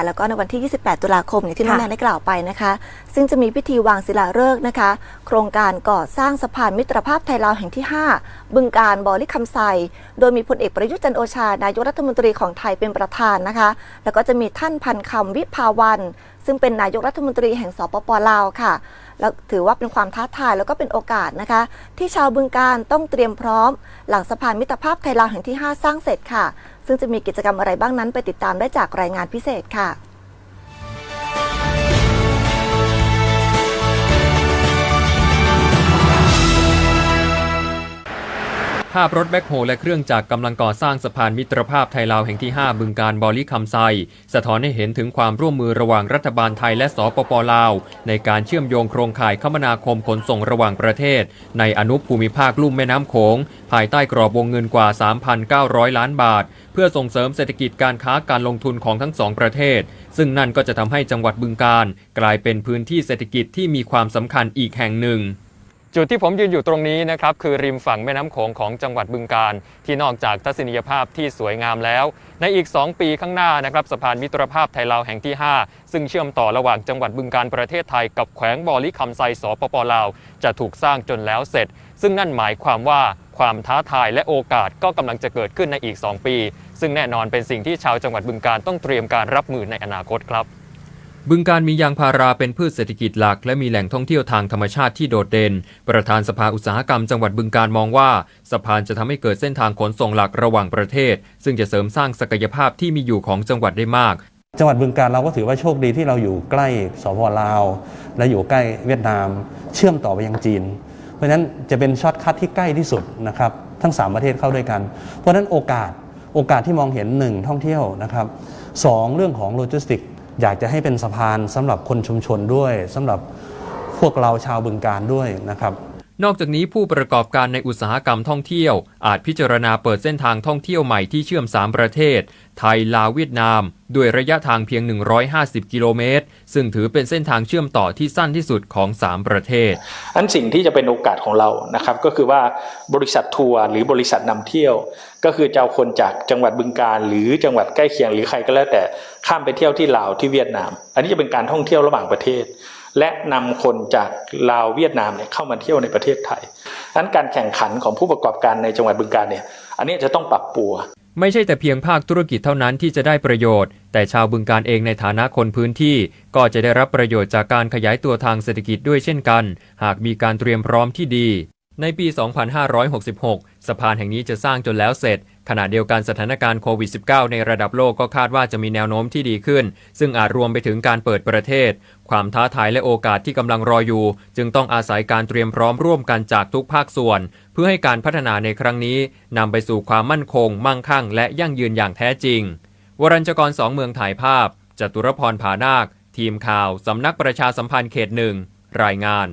ค่ะแล้วก็ในวันที่ 28 ตุลาคมอย่างที่น้องค่ะแนนได้กล่าวไปนะคะ ซึ่งจะมีพิธีวางศิลาฤกษ์นะคะ โครงการก่อสร้างสะพานมิตรภาพไทยลาวแห่งที่ 5 บึงการบอลิคำไซโดยมีพลเอกประยุทธ์จันทร์โอชานายกรัฐมนตรีของไทยเป็นประธานนะคะ แล้วก็จะมีท่านพันคำวิภาวันซึ่งเป็นนายกรัฐมนตรีแห่งสปปลาวค่ะ แล้วถือว่าเป็นความท้าทายแล้วก็เป็นโอกาสนะคะ ที่ชาวบึงการต้องเตรียมพร้อม หลังสะพานมิตรภาพไทยลาวแห่งที่ 5 สร้างเสร็จค่ะ ซึ่งจะมีกิจกรรมอะไรบ้างนั้นไปติดตามได้จากรายงานพิเศษค่ะ ภาพรถแบ็คโฮและเครื่องจักรกำลังก่อสร้างสะพานมิตรภาพไทยลาวแห่งที่ 5 บึงการบอลิคำไซ สะท้อนให้เห็นถึงความร่วมมือระหว่างรัฐบาลไทยและสปปลาว ในการเชื่อมโยงโครงข่ายคมนาคมขนส่งระหว่างประเทศ ในอนุภูมิภาคลุ่มแม่น้ำโขง ภายใต้กรอบวงเงินกว่า 3,900 ล้านบาท เพื่อส่งเสริมเศรษฐกิจการค้าการลงทุนของทั้งสองประเทศ ซึ่งนั่นก็จะทำให้จังหวัดบึงการ กลายเป็นพื้นที่เศรษฐกิจที่มีความสำคัญอีกแห่งหนึ่ง จุดที่ผมยืนอยู่ตรงนี้นะครับคือริมฝั่งแม่น้ำโขงของจังหวัดบึงการ ที่นอกจากทัศนียภาพที่สวยงามแล้ว ในอีก 2 ปีข้างหน้านะครับสะพานมิตรภาพไทยลาวแห่งที่ 5 ซึ่งเชื่อมต่อระหว่างจังหวัดบึงการประเทศไทยกับแขวงบอลิคำไซสปปลาว จะถูกสร้างจนแล้วเสร็จ ซึ่งนั่นหมายความว่าความท้าทายและโอกาสก็กำลังจะเกิดขึ้นในอีก 2 ปี ซึ่งแน่นอนเป็นสิ่งที่ชาวจังหวัดบึงการต้องเตรียมการรับมือในอนาคตครับ บึงการมียางพาราเป็นพืชเศรษฐกิจหลัก และมีแหล่งท่องเที่ยวทางธรรมชาติที่โดดเด่น ประธานสภาอุตสาหกรรมจังหวัดบึงการมองว่าสะพานจะทำให้เกิดเส้นทางขนส่งหลักระหว่างประเทศ ซึ่งจะเสริมสร้างศักยภาพที่มีอยู่ของจังหวัดได้มาก จังหวัดบึงการเราก็ถือว่าโชคดีที่เราอยู่ใกล้สปลาว และอยู่ใกล้เวียดนาม เชื่อมต่อไปยังจีน เพราะฉะนั้นจะเป็นช็อตคัทที่ใกล้ที่สุดนะครับทั้ง 3 ประเทศเข้าด้วยกัน เพราะฉะนั้นโอกาสโอกาสที่มองเห็น 1 ท่องเที่ยวนะครับสองเรื่องของโลจิสติก อยากจะให้เป็นสะพานสำหรับคนชุมชนด้วยสำหรับพวกเราชาวบึงการด้วยนะครับ นอกจากนี้ผู้ประกอบการในอุตสาหกรรมท่องเที่ยว อาจพิจารณาเปิดเส้นทางท่องเที่ยวใหม่ที่เชื่อม 3 ประเทศ ไทย ลาว เวียดนาม ด้วยระยะทางเพียง 150 กิโลเมตร ซึ่งถือเป็นเส้นทางเชื่อมต่อที่สั้นที่สุดของ 3 ประเทศ อันสิ่งที่จะเป็นโอกาสของเรานะครับก็คือว่าบริษัททัวร์หรือบริษัทนำเที่ยว ก็คือจะเอาคนจากจังหวัดบึงการ หรือจังหวัดใกล้เคียงหรือใครก็แล้วแต่ข้ามไปเที่ยวที่ลาวที่เวียดนาม อันนี้จะเป็นการท่องเที่ยวระหว่างประเทศ และนำคนจากลาวเวียดนามเนี่ยเข้ามาเที่ยวในประเทศไทยนั้นการแข่งขันของผู้ประกอบการในจังหวัดบึงการเนี่ย อันนี้จะต้องปรับปัว ไม่ใช่แต่เพียงภาคธุรกิจเท่านั้นที่จะได้ประโยชน์ แต่ชาวบึงการเองในฐานะคนพื้นที่ ก็จะได้รับประโยชน์จากการขยายตัวทางเศรษฐกิจด้วยเช่นกัน หากมีการเตรียมพร้อมที่ดีในปี 2566 สะพานแห่งนี้จะสร้างจนแล้วเสร็จ ขณะเดียวกันสถานการณ์โควิด -19 ในระดับโลกก็คาดว่าจะมีแนวโน้มที่ดีขึ้น ซึ่งอาจรวมไปถึงการเปิดประเทศ ความท้าทายและโอกาสที่กำลังรออยู่ จึงต้องอาศัยการเตรียมพร้อมร่วมกันจากทุกภาคส่วน เพื่อให้การพัฒนาในครั้งนี้นำไปสู่ความมั่นคง มั่งคั่ง และยั่งยืนอย่างแท้จริง วรัญชกรสองเมืองถ่ายภาพจตุรพรผานาค ทีมข่าวสำนักประชาสัมพันธ์เขตหนึ่งรายงาน